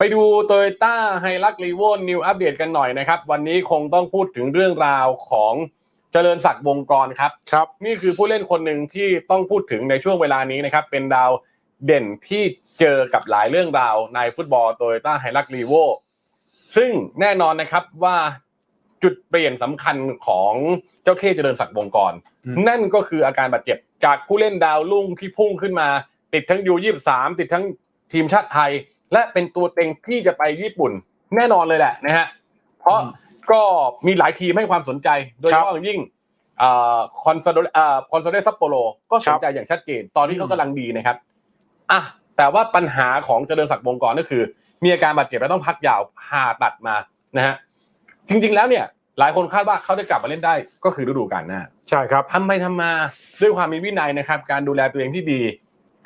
ไปดูโตโยต้าไฮลักรีโวนิวอัปเดตกันหน่อยนะครับ วันนี้คงต้องพูดถึงเรื่องราวของเจริญศักดิ์วงกรครับครับ นี่คือผู้เล่นคนหนึ่งที่ต้องพูดถึงในช่วงเวลานี้นะครับ เป็นดาวเด่นที่เจอกับหลายเรื่องราวในฟุตบอลโตโยต้าไฮลักรีโวซึ่งแน่นอนนะครับว่าจุดเปลี่ยนสำคัญของเจ้าเท่เจริญศักดิ์วงกรอืมนั่นก็คืออาการบาดเจ็บจากผู้เล่นดาวรุ่งที่พุ่งขึ้นมา ติดทั้งยูยี่สามติดทั้งทีมชาติไทย และเป็นตัวเต็งที่จะไปญี่ปุ่นแน่นอนเลยแหละนะฮะเพราะอืมก็มีหลายทีมให้ความสนใจ โดยเฉพาะอย่างยิ่งคอนซาโดคอนซาโดซัปโปโรก็สนใจอย่างชัดเจน ตอนที่เขากำลังดีนะครับอะแต่ว่าปัญหาของเจริญศักดิ์วงกรก็คือ มีอาการบาดเจ็บและต้องพักยาวผ่าตัดมานะฮะจริง ๆ แล้วเนี่ย หลายคนคาดว่าเขาจะกลับมาเล่นได้ก็คือฤดูกาลหน้าใช่ครับทำไปทำมาด้วยความมีวินัยนะครับ การดูแลตัวเองที่ดี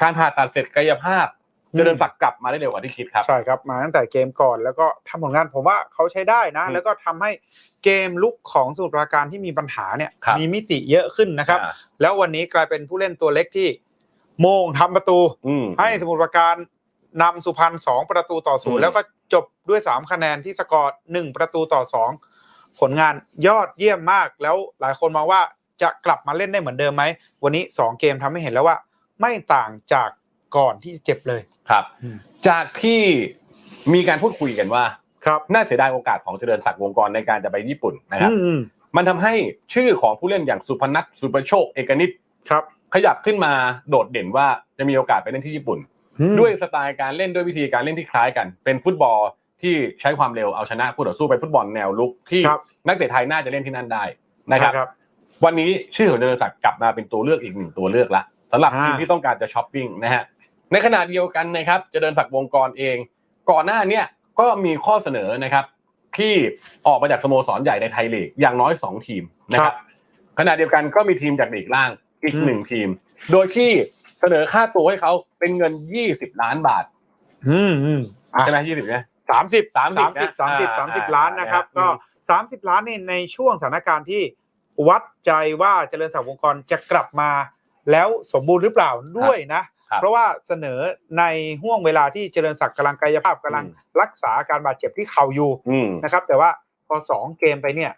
การผ่าตัดเสร็จกายภาพอืม เจริญศักดิ์กลับมาได้เร็วกว่าที่คิดครับใช่ครับมาตั้งแต่เกมก่อนแล้วก็ทำผลงานผมว่าเขาใช้ได้นะอืมแล้วก็ทำให้เกมลุกของสมุทรปราการที่มีปัญหาเนี่ยครับมีมิติเยอะขึ้นนะครับอ่าแล้ววันนี้กลายเป็นผู้เล่นตัวเล็กที่โมงทำประตูอืมให้สมุทรปราการนำสุพรรณสองประตูต่อศูนอืย์มแล้วก็จบด้วยสามคะแนนที่สกอร์หนึ่งประตูต่อสองผลงานยอดเยี่ยมมาก แล้วหลายคนมองว่าจะกลับมาเล่นได้เหมือนเดิมไหมวันนี้สองเกมทำให้เห็นแล้วว่า ไม่ต่างจาก ก่อนที่จะเจ็บเลย ครับอืมจากที่มีการพูดคุยกันว่าครับน่าเสียดายโอกาสของเจริญศักดิ์วงกรในการจะไปญี่ปุ่นนะครับอืมมันทำให้ชื่อของผู้เล่นอย่างสุพนัทสุประโชค เอกนิตครับ ขยับขึ้นมาโดดเด่นว่าจะมีโอกาสไปเล่นที่ญี่ปุ่น ด้วยสไตล์การเล่นด้วยวิธีการเล่นที่คล้ายกัน เป็นฟุตบอลที่ใช้ความเร็วเอาชนะคู่ต่อสู้เป็นฟุตบอลแนวลุกที่ครับนักเตะไทยน่าจะเล่นที่นั่นได้นะครับครับวันนี้ชื่อของเจริญศักดิ์กลับมาเป็นตัวเลือกอีกหนึ่งตัวเลือกละสำหรับอ่าทีมที่ต้องการจะช้อปปิ้งนะฮะ ในขณะเดียวกันนะครับเจริญศักดิ์วงกรเอง ก่อนหน้าเนี้ยก็มีข้อเสนอนะครับ ที่ออกมาจากสโมสรใหญ่ในไทยลีกอย่างน้อยสองทีมนะครับขณะเดียวกันก็มีทีมจากลีกล่างอีกอืมหนึ่งทีม โดยที่เสนอค่าตัวให้เขาเป็นเงิน 20 ล้านบาทอืมอืมใช่ไหมยี่สิบเนี่ยสามสิบ30สามสิบนะสามสิบอ่าสามสิบอ่าล้านนะครับอืมก็สามสิบล้านนี่ในช่วงสถานการณ์ที่วัดใจว่าเจริญศักดิ์วงกรจะกลับมาแล้วสมบูรณ์หรือเปล่าด้วยนะครับ เพราะว่าเสนอในห่วงเวลาที่เจริญศักดิ์กำลังกายภาพกำลังอืมรักษาอาการบาดเจ็บที่เข่าอยู่อืมนะครับ แต่ว่าพอสองเกมไปเนี่ย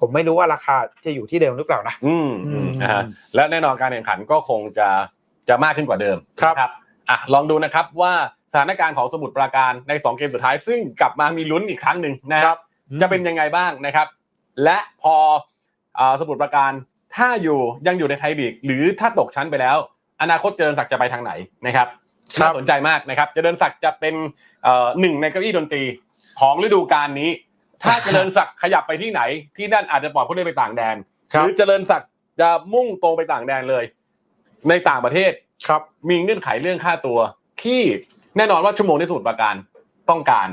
ผมไม่รู้ว่าราคาจะอยู่ที่เดิมหรือเปล่านะ อืมอืมนะฮะและแน่นอนการแข่งขันก็คงจะจะมากขึ้นกว่าเดิมครับนะอะลองดูนะครับว่าสถานการณ์ของสมุทรปราการใน 2 เกมสุดท้าย ซึ่งกลับมามีลุ้นอีกครั้งหนึ่งนะครับ จะเป็นยังไงบ้างนะครับ และพออ่าสมุทรปราการถ้าอยู่ยังอยู่ในไทยลีก หรือถ้าตกชั้นไปแล้ว อนาคตเจริญศักดิ์จะไปทางไหนนะครับครับน่าสนใจมากนะครับ เจริญศักดิ์จะเป็นเอ่อหนึ่งในเก้าอี้ดนตรีของฤดูกาลนี้ ถ้าเจริญศักดิ์ขยับไปที่ไหน ที่นั่นอาจจะปล่อยผู้เล่นไปต่างแดนครัหบรือเจริญศักดิ์จะมุ่งตรงไปต่างแดนเลย ในต่างประเทศครับ มีเงื่อนไขเรื่องค่าตัว ที่แน่นอนว่าชั่วโมงที่สมุทรปราการต้องการ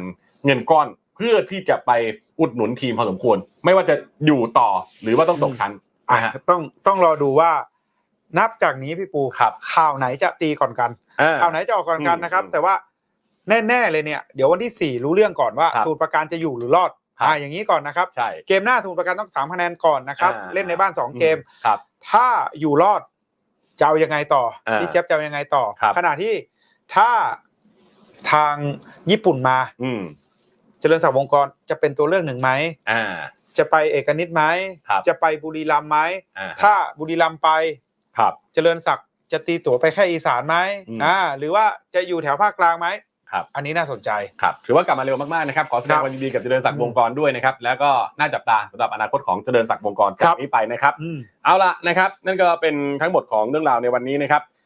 เงินก้อนเพื่อที่จะไปอุดหนุนทีมพอสมควร ไม่ว่าจะอยู่ต่อหรือว่าต้องตกชั้นอะนะฮะต้องต้องรอดูว่า นับจากนี้พี่ปูครับข่าวไหนจะตีก่อนกันอ่าข่าวไหนจะออกก่อนกันอืมนะครับอืมแต่ว่าแน่ๆเลยเนี่ย เดี๋ยววันที่ 4 รู้เรื่องก่อนว่าครับสมุทรปราการจะอยู่หรือรอดครับอ่าอย่างนี้ก่อนนะครับใช่เกมหน้าสมุทรปราการต้องสามคะแนนก่อนนะครับอ่าเล่นในบ้าน2เกมครับ ถ้าอยู่รอดจะเอายังไงต่ออ่าพี่เจ๊บจะเอายังไงต่อครับขณะที่ถ้าทางญี่ปุ่นมา อืมเจริญศักดิ์วงกรจะเป็นตัวเลือกหนึ่งไหมอ่าจะไปเอกนิตไหมครับจะไปบุรีรัมย์ไหมอ่าถ้าบุรีรัมย์ไป ครับเจริญศักดิ์จะตีตั๋วไปแค่อีสานไหมอืมอ่าหรือว่าจะอยู่แถวภาคกลางไหมครับอันนี้น่าสนใจครับถือว่ากลับมาเร็วมากๆนะครับขอแสดครังบความยินดีกับเจริญศักดิ์วงกรด้วยนะครับแล้วก็น่าจับตาสำหรับอนาคตของเจริญศักดิ์วงกรครัจากบนี้ไปนะครับอืมเอาละนะครับ นั่นก็เป็นทั้งหมดของเรื่องราวในวันนี้นะครับ